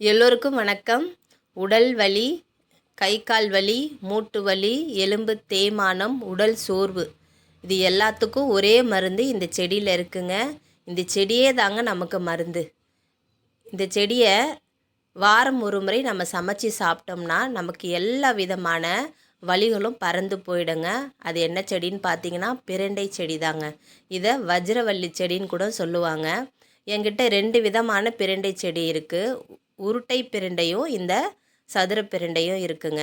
எல்லோருக்கும் வணக்கம். உடல் வலி கை கால் வலி மூட்டு வலி எலும்பு தேய்மானம் உடல் சோர்வு. இது எல்லாத்துக்கும் ஒரே மருந்து இந்த செடியில் இருக்குங்க. இந்த செடியே தாங்க நமக்கு மருந்து. இந்த செடியை வாரம் ஒரு முறை நம்ம சமைச்சு சாப்பிட்டோம்னா நமக்கு எல்லா விதமான வலிகளும் பறந்து போயிடுங்க. அது என்ன செடின்னு பார்த்தீங்கன்னா பிரண்டை செடி தாங்க இதை வஜ்ரவல்லி செடின்னு கூட சொல்லுவாங்க. என்கிட்ட ரெண்டு விதமான பிரண்டை செடி இருக்குது உருட்டை பிரண்டையும் இந்த சதுர பிரண்டையும் இருக்குங்க.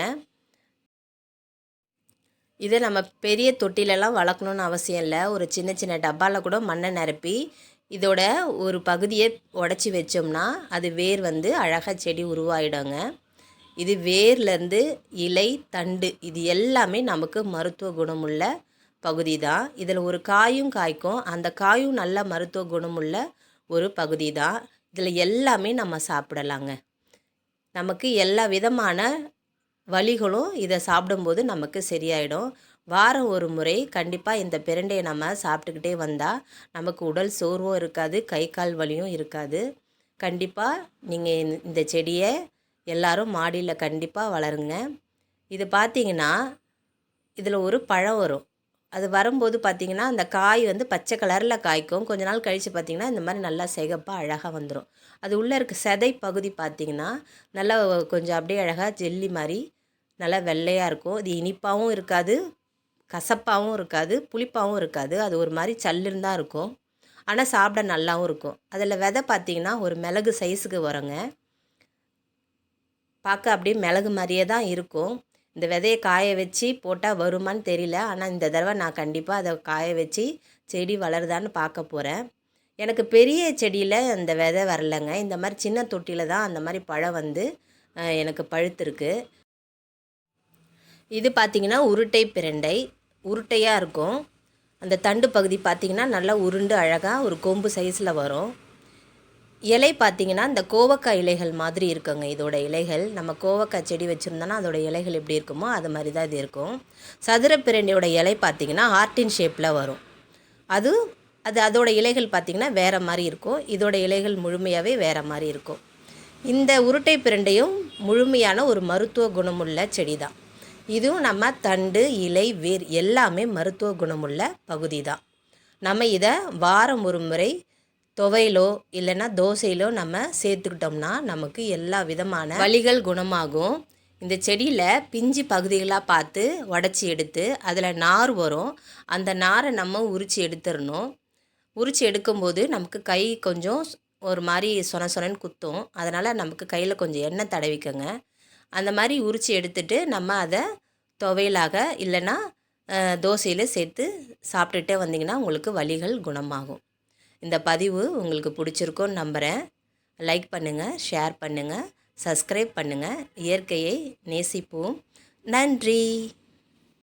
இதை நம்ம பெரிய தொட்டிலெல்லாம் வளர்க்கணுன்னு அவசியம் இல்லை. ஒரு சின்ன சின்ன டப்பாவில் கூட மண்ணை நிரப்பி இதோட ஒரு பகுதியை உடச்சி வச்சோம்னா அது வேர் வந்து அழகாக செடி உருவாயிடுங்க. இது வேர்லேருந்து இலை தண்டு இது எல்லாமே நமக்கு மருத்துவ குணமுள்ள பகுதி தான். இதில் ஒரு காயும் காய்க்கும். அந்த காயும் நல்ல மருத்துவ குணமுள்ள ஒரு பகுதி தான். இதில் எல்லாமே நம்ம சாப்பிடலாங்க. நமக்கு எல்லா விதமான வலிகளும் இதை சாப்பிடும்போது நமக்கு சரியாயிடும். வாரம் ஒரு முறை கண்டிப்பாக இந்த பிரண்டையை நம்ம சாப்பிட்டுக்கிட்டே வந்தால் நமக்கு உடல் சோர்வும் இருக்காது கை கால் வலியும் இருக்காது. கண்டிப்பாக நீங்கள் இந்த செடியை எல்லாரும் மாடியில் கண்டிப்பாக வளருங்க. இது பார்த்தீங்கன்னா இதில் ஒரு பழம் வரும். அது வரும்போது பார்த்திங்கன்னா அந்த காய் வந்து பச்சை கலரில் காய்க்கும். கொஞ்ச நாள் கழித்து பார்த்திங்கன்னா இந்த மாதிரி நல்லா சிகப்பாக அழகாக வந்துடும் அது உள்ளே இருக்க செதை பகுதி பார்த்திங்கன்னா நல்லா கொஞ்சம் அப்படியே அழகாக ஜெல்லி மாதிரி நல்லா வெள்ளையாக இருக்கும். இது இனிப்பாகவும் இருக்காது கசப்பாகவும் இருக்காது புளிப்பாகவும் இருக்காது. அது ஒரு மாதிரி சல்லுன்னு தான் இருக்கும். ஆனால் சாப்பிட நல்லாவும் இருக்கும். அதில் விதை பார்த்திங்கன்னா ஒரு மிளகு சைஸுக்கு வருங்க. பார்க்க அப்படியே மிளகு மாதிரியே தான் இருக்கும். இந்த விதையை காய வச்சு போட்டால் வருமான்னு தெரியல. ஆனால் இந்த தடவை நான் கண்டிப்பாக அதை காய வச்சு செடி வளருதான்னு பார்க்க போகிறேன் எனக்கு பெரிய செடியில் அந்த விதை வரலைங்க. இந்த மாதிரி சின்ன தொட்டியில் தான் அந்த மாதிரி பழம் வந்து எனக்கு பழுத்திருக்கு. இது பார்த்திங்கன்னா உருட்டை பிரண்டை. உருட்டையாக இருக்கும். அந்த தண்டு பகுதி பார்த்திங்கன்னா நல்லா உருண்டு அழகாக ஒரு கொம்பு சைஸில் வரும். இலை பார்த்திங்கன்னா இந்த கோவக்காய் இலைகள் மாதிரி இருக்குங்க. இதோட இலைகள் நம்ம கோவக்காய் செடி வச்சுருந்தோன்னா அதோட இலைகள் எப்படி இருக்குமோ அது மாதிரி தான் இது இருக்கும். சதுர பிரண்டியோட இலை பார்த்திங்கன்னா ஹார்டின் ஷேப்பில் வரும். அது அது அதோட இலைகள் பார்த்திங்கன்னா வேறு மாதிரி இருக்கும். இதோட இலைகள் முழுமையாகவே வேறு மாதிரி இருக்கும். இந்த உருட்டை பிரண்டையும் முழுமையான ஒரு மருத்துவ குணமுள்ள செடி தான். இதுவும் நம்ம தண்டு இலை வேர் எல்லாமே மருத்துவ குணமுள்ள பகுதி தான். நம்ம இதை வாரம் ஒரு முறை துவையிலோ இல்லைன்னா தோசையிலோ நம்ம சேர்த்துக்கிட்டோம்னா நமக்கு எல்லா விதமான வலிகள் குணமாகும். இந்த செடியில் பிஞ்சு பகுதிகளாக பார்த்து உடச்சி எடுத்து அதில் நார் வரும். அந்த நாரை நம்ம உரித்து எடுத்துடணும். உரித்து எடுக்கும்போது நமக்கு கை கொஞ்சம் ஒரு மாதிரி சொன சொனன்னு குத்தும். அதனால் நமக்கு கையில் கொஞ்சம் எண்ணெய் தடவிக்கோங்க. அந்த மாதிரி உரித்து எடுத்துட்டு நம்ம அதை துவையலாக இல்லைன்னா தோசையில் சேர்த்து சாப்பிட்டுட்டே வந்திங்கன்னா உங்களுக்கு வலிகள் குணமாகும். இந்த பதிவு உங்களுக்கு பிடிச்சிருக்கோன்னு நம்புகிறேன் லைக் பண்ணுங்கள் ஷேர் பண்ணுங்கள் சப்ஸ்கிரைப் பண்ணுங்கள் இயற்கையை நேசிப்போம். நன்றி.